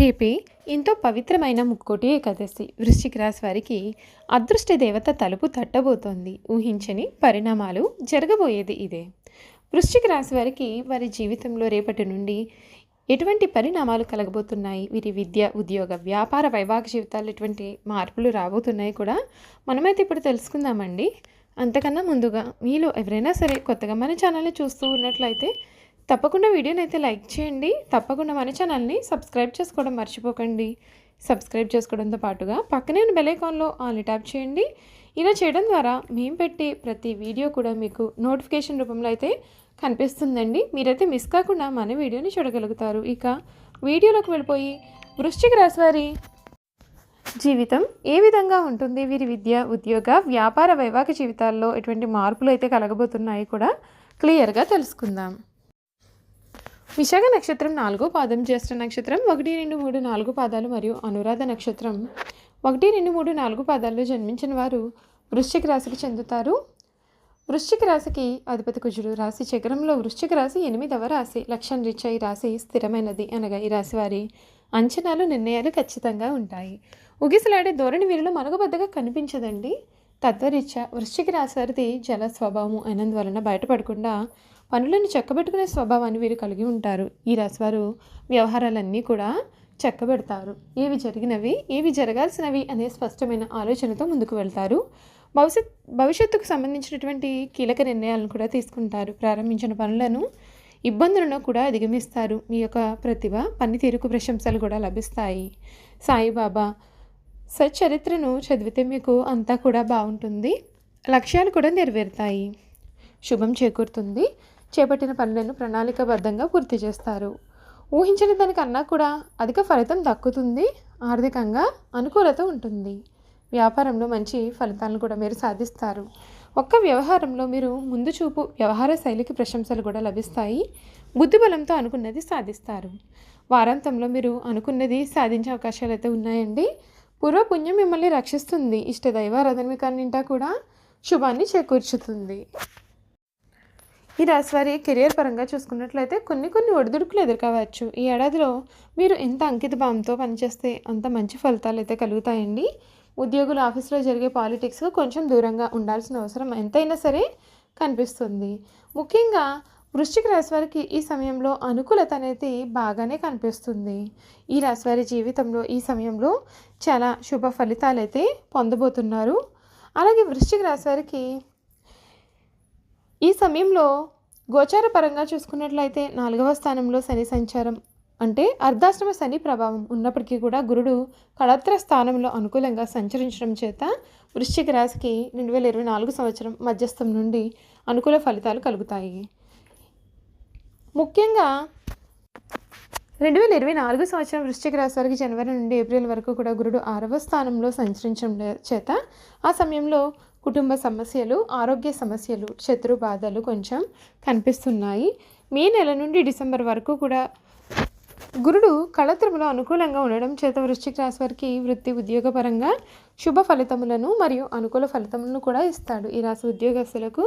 రేపే ఎంతో పవిత్రమైన ముక్కోటి ఏకాదశి. వృశ్చిక రాశి వారికి అదృష్ట దేవత తలుపు తట్టబోతోంది. ఊహించని పరిణామాలు జరగబోయేది ఇదే. వృశ్చిక రాశి వారికి వారి జీవితంలో రేపటి నుండి ఎటువంటి పరిణామాలు కలగబోతున్నాయి? వీరి విద్య ఉద్యోగ వ్యాపార వైవాహిక జీవితాలు ఎటువంటి మార్పులు రాబోతున్నాయి కూడా మనమైతే ఇప్పుడు తెలుసుకుందామండి. అంతకన్నా ముందుగా మీలో ఎవరైనా సరే కొత్తగా మన ఛానల్ని చూస్తూ ఉన్నట్లయితే తప్పకుండా వీడియోని అయితే లైక్ చేయండి. తప్పకుండా మన ఛానల్ని సబ్స్క్రైబ్ చేసుకోవడం మర్చిపోకండి. సబ్స్క్రైబ్ చేసుకోవడంతో పాటుగా పక్కనే ఉన్న బెలైకాన్లో ఐకాన్లో ట్యాప్ చేయండి. ఇలా చేయడం ద్వారా మేము పెట్టే ప్రతి వీడియో కూడా మీకు నోటిఫికేషన్ రూపంలో అయితే కనిపిస్తుందండి. మీరైతే మిస్ కాకుండా మన వీడియోని చూడగలుగుతారు. ఇక వీడియోలోకి వెళ్ళిపోయి వృశ్చిక రాశి వారి జీవితం ఏ విధంగా ఉంటుంది? వీరి విద్య ఉద్యోగ వ్యాపార వైవాహిక జీవితాల్లో ఎటువంటి మార్పులు అయితే కలగబోతున్నాయి కూడా క్లియర్గా తెలుసుకుందాం. విశాఖ నక్షత్రం నాలుగో పాదం జ్యేష్ఠ నక్షత్రం ఒకటి రెండు మూడు నాలుగు పాదాలు మరియు అనురాధ నక్షత్రం ఒకటి రెండు మూడు నాలుగు పాదాల్లో జన్మించిన వారు వృశ్చిక రాశికి చెందుతారు. వృశ్చిక రాశికి అధిపతి కుజుడు రాశి చక్రంలో వృశ్చిక రాశి ఎనిమిదవ రాశి. లక్ష్యం రీత్యా ఈ రాశి స్థిరమైనది. అనగా ఈ రాశి వారి అంచనాలు నిర్ణయాలు ఖచ్చితంగా ఉంటాయి. ఉగిసలాడే ధోరణి వీరిలో మనుగబద్దగా కనిపించదండి. తత్వరీత్యా వృశ్చిక రాశి జల స్వభావం అయినందువలన బయటపడకుండా పనులను చక్కబెట్టుకునే స్వభావాన్ని వీరు కలిగి ఉంటారు. ఈ రాశివారు వ్యవహారాలన్నీ కూడా చక్కబెడతారు. ఏవి జరిగినవి ఏవి జరగాల్సినవి అనే స్పష్టమైన ఆలోచనతో ముందుకు వెళ్తారు. భవిష్యత్ భవిష్యత్తుకు సంబంధించినటువంటి కీలక నిర్ణయాలను కూడా తీసుకుంటారు. ప్రారంభించిన పనులను ఇబ్బందులను కూడా అధిగమిస్తారు. మీ యొక్క ప్రతిభ పనితీరుకు ప్రశంసలు కూడా లభిస్తాయి. సాయిబాబా సచ్చరిత్రను చదివితే మీకు అంతా కూడా బాగుంటుంది. లక్ష్యాలు కూడా నెరవేరుతాయి. శుభం చేకూరుతుంది. చేపట్టిన పనులను ప్రణాళికబద్ధంగా పూర్తి చేస్తారు. ఊహించిన దానికన్నా కూడా అధిక ఫలితం దక్కుతుంది. ఆర్థికంగా అనుకూలత ఉంటుంది. వ్యాపారంలో మంచి ఫలితాలను కూడా మీరు సాధిస్తారు. ఒక్క వ్యవహారంలో మీరు ముందు చూపు వ్యవహార శైలికి ప్రశంసలు కూడా లభిస్తాయి. బుద్ధిబలంతో అనుకున్నది సాధిస్తారు. వారాంతంలో మీరు అనుకున్నది సాధించే అవకాశాలు అయితే ఉన్నాయండి. పూర్వపుణ్యం మిమ్మల్ని రక్షిస్తుంది. ఇష్ట దైవారాధన మీకు అన్నింటా కూడా శుభాన్ని చేకూర్చుతుంది. ఈ రాశి వారి కెరియర్ పరంగా చూసుకున్నట్లయితే కొన్ని కొన్ని ఒడిదుడుకులు ఎదుర్కోవచ్చు. ఈ ఏడాదిలో మీరు ఎంత అంకిత భావంతో పనిచేస్తే అంత మంచి ఫలితాలు అయితే కలుగుతాయండి. ఉద్యోగులు ఆఫీస్లో జరిగే పాలిటిక్స్ కొంచెం దూరంగా ఉండాల్సిన అవసరం ఎంతైనా సరే కనిపిస్తుంది. ముఖ్యంగా వృశ్చిక రాశి వారికి ఈ సమయంలో అనుకూలత అనేది బాగానే కనిపిస్తుంది. ఈ రాశి వారి జీవితంలో ఈ సమయంలో చాలా శుభ ఫలితాలు అయితే పొందబోతున్నారు. అలాగే వృశ్చిక రాశి వారికి ఈ సమయంలో గోచార పరంగా చూసుకున్నట్లయితే నాలుగవ స్థానంలో శని సంచారం అంటే అర్ధాశ్రమ శని ప్రభావం ఉన్నప్పటికీ కూడా గురుడు కళత్ర స్థానంలో అనుకూలంగా సంచరించడం చేత వృశ్చిక రాశికి రెండు వేల ఇరవై నాలుగు సంవత్సరం మధ్యస్థం నుండి అనుకూల ఫలితాలు కలుగుతాయి. ముఖ్యంగా రెండు వేల ఇరవై నాలుగు సంవత్సరం వృశ్చిక రాశి వారికి జనవరి నుండి ఏప్రిల్ వరకు కూడా గురుడు ఆరవ స్థానంలో సంచరించడం చేత ఆ సమయంలో కుటుంబ సమస్యలు ఆరోగ్య సమస్యలు శత్రు బాధలు కొంచెం కనిపిస్తున్నాయి. మే నెల నుండి డిసెంబర్ వరకు కూడా గురుడు కళత్రములో అనుకూలంగా ఉండడం చేత వృశ్చిక రాశి వారికి వృత్తి ఉద్యోగపరంగా శుభ ఫలితములను మరియు అనుకూల ఫలితములను కూడా ఇస్తాడు. ఈ రాశి ఉద్యోగస్తులకు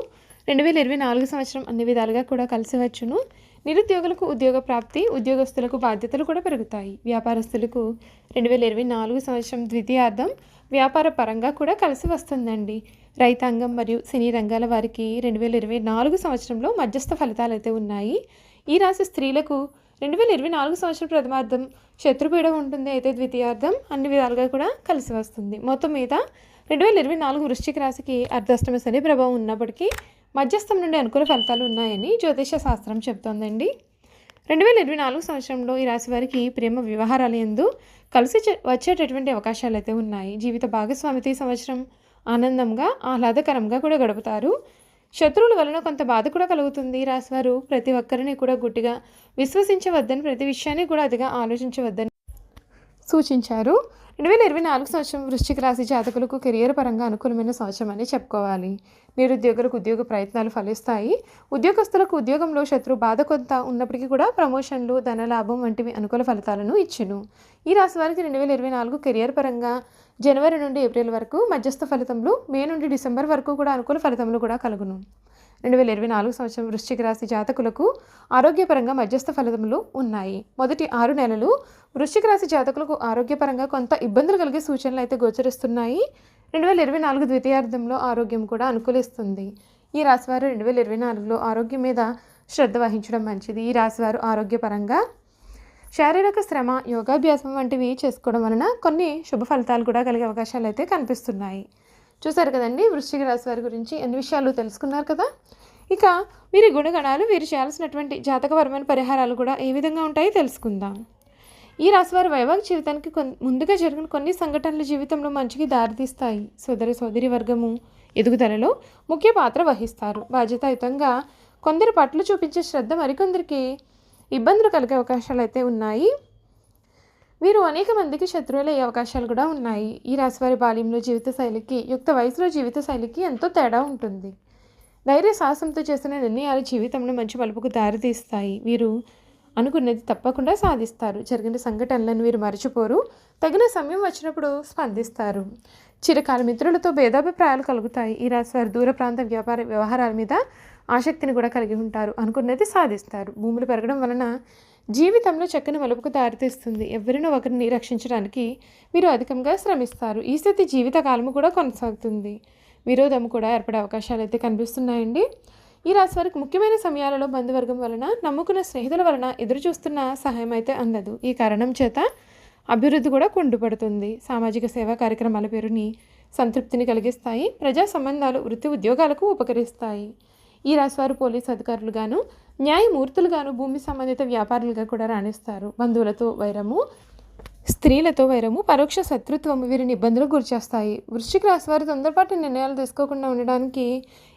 రెండు వేల ఇరవై నాలుగు సంవత్సరం అన్ని విధాలుగా కూడా కలిసి వచ్చును. నిరుద్యోగులకు ఉద్యోగ ప్రాప్తి ఉద్యోగస్తులకు బాధ్యతలు కూడా పెరుగుతాయి. వ్యాపారస్తులకు రెండు వేల ఇరవై నాలుగు సంవత్సరం ద్వితీయార్థం వ్యాపార పరంగా కూడా కలిసి వస్తుందండి. రైతాంగం మరియు సినీ రంగాల వారికి రెండు వేల ఇరవై నాలుగు సంవత్సరంలో మధ్యస్థ ఫలితాలు అయితే ఉన్నాయి. ఈ రాశి స్త్రీలకు రెండు వేల ఇరవై నాలుగు సంవత్సరం ప్రథమార్థం శత్రుపీడ ఉంటుంది అయితే ద్వితీయార్థం అన్ని విధాలుగా కూడా కలిసి వస్తుంది. మొత్తం మీద రెండు వేల ఇరవై నాలుగు వృశ్చిక రాశికి అర్ధాష్టమ శని ప్రభావం ఉన్నప్పటికీ మధ్యస్థం నుండి అనుకూల ఫలితాలు ఉన్నాయని జ్యోతిష శాస్త్రం చెబుతోందండి. రెండు వేల ఇరవై నాలుగు సంవత్సరంలో ఈ రాశి వారికి ప్రేమ వ్యవహారాల ఎందు కలిసి వచ్చేటటువంటి అవకాశాలు అయితే ఉన్నాయి. జీవిత భాగస్వామితో ఈ సంవత్సరం ఆనందంగా ఆహ్లాదకరంగా కూడా గడుపుతారు. శత్రువుల వలన కొంత బాధ కూడా కలుగుతుంది రాశివారు ప్రతి ఒక్కరిని కూడా గుడ్డిగా విశ్వసించవద్దని ప్రతి విషయాన్ని కూడా అదిగా ఆలోచించవద్దని సూచించారు. రెండు వేల ఇరవై నాలుగు సంవత్సరం వృశ్చిక రాశి జాతకులకు కెరియర్ పరంగా అనుకూలమైన సంవత్సరం అని చెప్పుకోవాలి. నిరుద్యోగులకు ఉద్యోగ ప్రయత్నాలు ఫలిస్తాయి. ఉద్యోగస్తులకు ఉద్యోగంలో శత్రు బాధ కొంత ఉన్నప్పటికీ కూడా ప్రమోషన్లు ధనలాభం వంటివి అనుకూల ఫలితాలను ఇచ్చును. ఈ రాశి వారికి రెండు వేల ఇరవై నాలుగు కెరియర్ పరంగా జనవరి నుండి ఏప్రిల్ వరకు మధ్యస్థ ఫలితములు మే నుండి డిసెంబర్ వరకు కూడా అనుకూల ఫలితములు కూడా కలుగును. రెండు వేల ఇరవై నాలుగు సంవత్సరం వృశ్చిక రాశి జాతకులకు ఆరోగ్యపరంగా మధ్యస్థ ఫలితములు ఉన్నాయి. మొదటి ఆరు నెలలు వృశ్చిక రాశి జాతకులకు ఆరోగ్యపరంగా కొంత ఇబ్బందులు కలిగే సూచనలు అయితే గోచరిస్తున్నాయి. రెండు వేల ఇరవై నాలుగు ద్వితీయార్థంలో ఆరోగ్యం కూడా అనుకూలిస్తుంది. ఈ రాశివారు రెండు వేల ఇరవై నాలుగులో ఆరోగ్యం మీద శ్రద్ధ వహించడం మంచిది. ఈ రాశివారు ఆరోగ్యపరంగా శారీరక శ్రమ యోగాభ్యాసం వంటివి చేసుకోవడం వలన కొన్ని శుభ ఫలితాలు కూడా కలిగే అవకాశాలు అయితే కనిపిస్తున్నాయి. చూసారు కదండి? వృశ్చిక రాశి వారి గురించి ఎన్ని విషయాలు తెలుసుకున్నారు కదా? ఇక వీరి గుణగణాలు వీరు చేయాల్సినటువంటి జాతకపరమైన పరిహారాలు కూడా ఏ విధంగా ఉంటాయో తెలుసుకుందాం. ఈ రాశివారి వైవాహిక జీవితానికి కొన్ ముందుగా జరిగిన కొన్ని సంఘటనలు జీవితంలో మంచికి దారితీస్తాయి. సోదరి సోదరి వర్గము ఎదుగుదలలో ముఖ్య పాత్ర వహిస్తారు. బాధ్యతాయుతంగా కొందరి పట్ల చూపించే శ్రద్ధ మరికొందరికి ఇబ్బందులు కలిగే అవకాశాలు అయితే ఉన్నాయి. వీరు అనేక మందికి శత్రువులు అయ్యే అవకాశాలు కూడా ఉన్నాయి. ఈ రాశివారి బాల్యంలో జీవిత శైలికి యుక్త వయసులో జీవిత శైలికి ఎంతో తేడా ఉంటుంది. ధైర్య సాహసంతో చేసిన నిర్ణయాలు జీవితంలో మంచి మలుపుకు దారితీస్తాయి. వీరు అనుకున్నది తప్పకుండా సాధిస్తారు. జరిగిన సంఘటనలను వీరు మరచిపోరు. తగిన సమయం వచ్చినప్పుడు స్పందిస్తారు. చిరకాల మిత్రులతో భేదాభిప్రాయాలు కలుగుతాయి. ఈ రాశివారు దూర ప్రాంత వ్యాపార వ్యవహారాల మీద ఆసక్తిని కూడా కలిగి ఉంటారు. అనుకున్నది సాధిస్తారు. భూములు పెరగడం వలన జీవితంలో చక్కని మలుపుకు దారితీస్తుంది. ఎవరినో ఒకరిని రక్షించడానికి మీరు అధికంగా శ్రమిస్తారు. ఈ స్థితి జీవితకాలము కూడా కొనసాగుతుంది. విరోధం కూడా ఏర్పడే అవకాశాలు అయితే కనిపిస్తున్నాయండి. ఈ రాశి వారికి ముఖ్యమైన సమయాలలో బంధువర్గం వలన నమ్ముకున్న స్నేహితుల వలన ఎదురు చూస్తున్న సహాయం అయితే అందదు. ఈ కారణం చేత అభివృద్ధి కూడా కుండుపడుతుంది. సామాజిక సేవా కార్యక్రమాల పేరుని సంతృప్తిని కలిగిస్తాయి. ప్రజా సంబంధాలు వృత్తి ఉద్యోగాలకు ఉపకరిస్తాయి. ఈ రాశివారు పోలీసు అధికారులుగాను న్యాయమూర్తులుగాను భూమి సంబంధిత వ్యాపారులుగా కూడా రాణిస్తారు. బంధువులతో వైరము స్త్రీలతో వైరము పరోక్ష శత్రుత్వము వీరిని ఇబ్బందులకు గురిచేస్తాయి వృశ్చిక రాశి వారు తొందరపాటు నిర్ణయాలు తీసుకోకుండా ఉండడానికి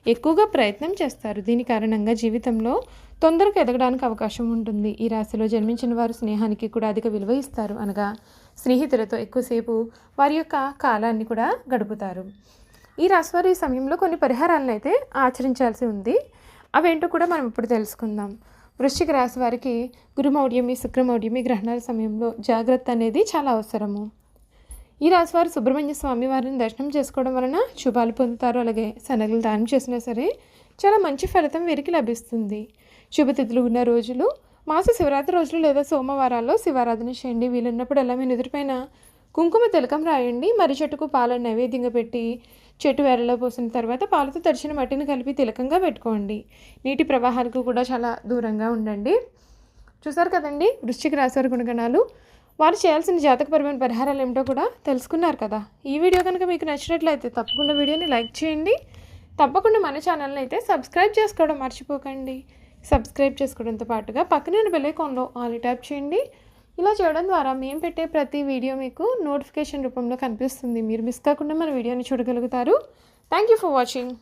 ఎక్కువగా ప్రయత్నం చేస్తారు. దీని కారణంగా జీవితంలో తొందరగా ఎదగడానికి అవకాశం ఉంటుంది. ఈ రాశిలో జన్మించిన వారు స్నేహానికి కూడా అధిక విలువ ఇస్తారు. అనగా స్నేహితులతో ఎక్కువసేపు వారి యొక్క కాలాన్ని కూడా గడుపుతారు. ఈ రాశివారు ఈ సమయంలో కొన్ని పరిహారాలను అయితే ఆచరించాల్సి ఉంది. అవేంటో కూడా మనం ఇప్పుడు తెలుసుకుందాం. వృశ్చిక రాశి వారికి గురుమౌఢ్యమి శుక్రమౌఢ్యమి గ్రహణాల సమయంలో జాగ్రత్త అనేది చాలా అవసరము. ఈ రాశివారు సుబ్రహ్మణ్య స్వామి వారిని దర్శనం చేసుకోవడం వలన శుభాలు పొందుతారు. అలాగే శనగలు దానం చేసినా సరే చాలా మంచి ఫలితం వీరికి లభిస్తుంది. శుభతిథులు ఉన్న రోజులు మాస శివరాత్రి రోజులు లేదా సోమవారాల్లో శివారాధన చేయండి. వీలున్నప్పుడు అలా మీ నుదుటిపైన కుంకుమ తిలకం రాయండి. మర్రి చెట్టుకు పాలను నైవేద్యంగా పెట్టి చెట్టు వేరలో పోసిన తర్వాత పాలతో తడిచిన మట్టిని కలిపి తిలకంగా పెట్టుకోండి. నీటి ప్రవాహాలకు కూడా చాలా దూరంగా ఉండండి. చూసారు కదండి? వృశ్చిక రాశివారి గుణగణాలు. వారు చేయాల్సిన జాతకపరమైన పరిహారాలు ఏమిటో కూడా తెలుసుకున్నారు కదా. ఈ వీడియో కనుక మీకు నచ్చినట్లయితే తప్పకుండా వీడియోని లైక్ చేయండి. తప్పకుండా మన ఛానల్ని అయితే సబ్స్క్రైబ్ చేసుకోవడం మర్చిపోకండి. సబ్స్క్రైబ్ చేసుకోవడంతో పాటుగా పక్కనే బెల్ ఐకాన్లో ఆల్ ట్యాప్ చేయండి. ఇలా చేయడం ద్వారా మేము పెట్టే ప్రతి వీడియో మీకు నోటిఫికేషన్ రూపంలో కనిపిస్తుంది. మీరు మిస్ కాకుండా మన వీడియోని చూడగలుగుతారు. Thank you for watching